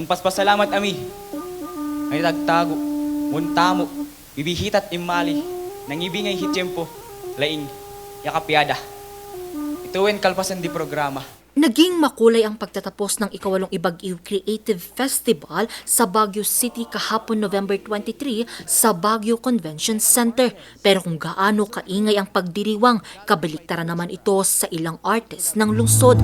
Mun paspasalamat ami. Ay tagtago. Mun tamo. Bibihitat imali. Nangibingay hityempo. Laing. Yakapiada. Ituwen kalpasan di programa. Naging makulay ang pagtatapos ng ikawalong Ibag-Iw Creative Festival sa Baguio City kahapon November 23 sa Baguio Convention Center. Pero kung gaano kaingay ang pagdiriwang, kabaliktaran naman ito sa ilang artists ng lungsod.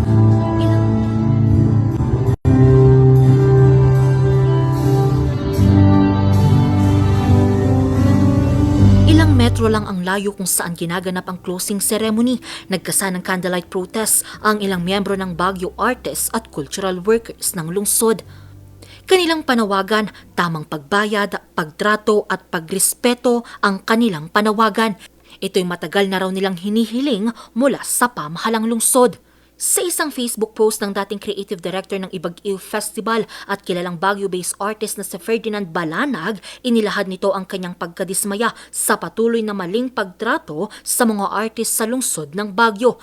Ilang Ilang metro lang ang layo kung saan ginaganap ang closing ceremony. Nagkasa ng candlelight protest ang ilang miyembro ng Baguio artists at cultural workers ng lungsod. Kanilang panawagan, tamang pagbayad, pagtrato at pagrespeto ang kanilang panawagan. Ito'y matagal na raw nilang hinihiling mula sa pamahalang lungsod. Sa isang Facebook post ng dating creative director ng Ibag-Iw Festival at kilalang Baguio-based artist na si Ferdinand Balanag, inilahad nito ang kanyang pagkadismaya sa patuloy na maling pagtrato sa mga artist sa lungsod ng Baguio.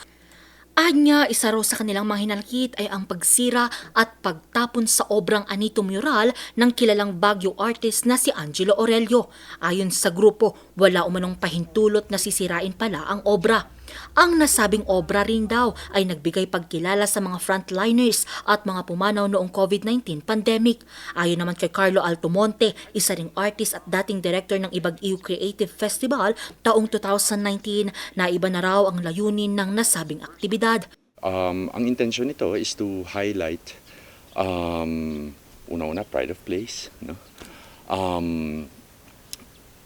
Anya, isa raw sa kanilang mga hinalkit ay ang pagsira at pagtapon sa obrang anito mural ng kilalang Baguio artist na si Angelo Aurelio. Ayon sa grupo, wala umanong pahintulot na sisirain pala ang obra. Ang nasabing obra rin daw ay nagbigay pagkilala sa mga frontliners at mga pumanaw noong COVID-19 pandemic. Ayon naman kay Carlo Altomonte, isa ring artist at dating director ng Ibag-Iw Creative Festival taong 2019 na iba na raw ang layunin ng nasabing aktibidad. Um, ang intention nito is to highlight um, una-una pride of place, no? Um,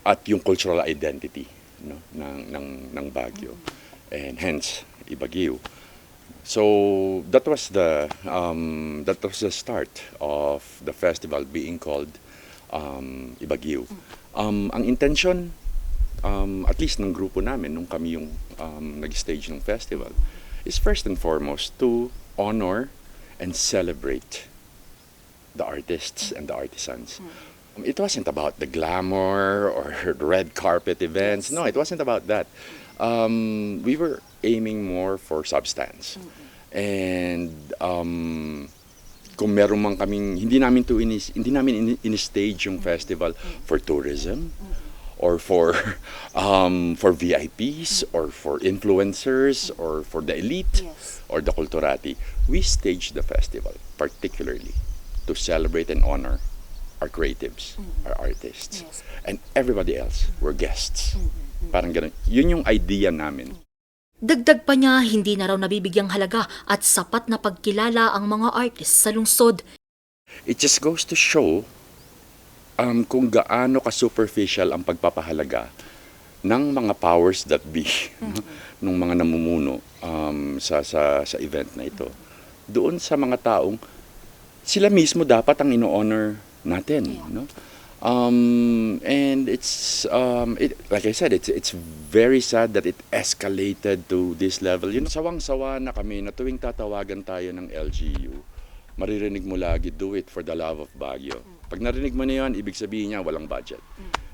at yung cultural identity no ng ng ng Baguio and hence Ibaguio. So that was the um, that was the start of the festival being called um, Ibaguio. Um, ang intention um, at least ng grupo namin nung kami yung um, nag-stage ng festival is first and foremost to honor and celebrate the artists and the artisans. Um, It wasn't about the glamour or red carpet events. No, it wasn't about that. Um, we were aiming more for substance. And um, kung meron man kaming hindi namin to inis, hindi namin in, in-stage yung festival for tourism or for um, for VIPs or for influencers or for the elite Yes. or the culturati. We staged the festival particularly to celebrate and honor our creatives, our artists, Yes. and everybody else were guests. Parang ganun. Yun yung idea namin. Dagdag pa niya, hindi na raw nabibigyang halaga at sapat na pagkilala ang mga artist sa lungsod. It just goes to show um, kung gaano ka-superficial ang pagpapahalaga ng mga powers that be, no? nung mga namumuno um, sa, sa, sa event na ito. Doon sa mga taong sila mismo dapat ang ino-honor natin. No? Um, and it's, um, it, like I said, it's, it's very sad that it escalated to this level. Yun, sawang-sawa na kami na tuwing tatawagan tayo ng LGU, maririnig mo lagi, do it for the love of Baguio. Pag narinig mo na yun, ibig sabihin niya, walang budget.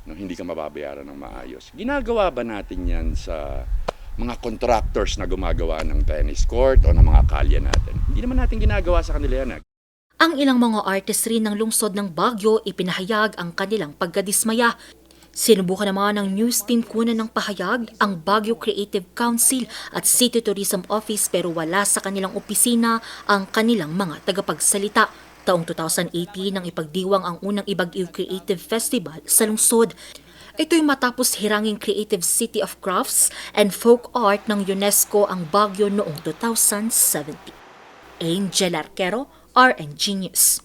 No, hindi ka mababayaran ng maayos. Ginagawa ba natin yan sa mga contractors na gumagawa ng tennis court o ng mga kalye natin? Hindi naman natin ginagawa sa kanila yan. ah. Ang ilang mga artist rin ng lungsod ng Baguio ipinahayag ang kanilang pagkadismaya. Sinubukan naman ng news team kunan ng pahayag ang Baguio Creative Council at City Tourism Office pero wala sa kanilang opisina ang kanilang mga tagapagsalita. Taong 2018 nang ipagdiwang ang unang Ibag-Iw Creative Festival sa lungsod. Ito'y matapos hiranging Creative City of Crafts and Folk Art ng UNESCO ang Baguio noong 2017. Angel Arquero, RNG News.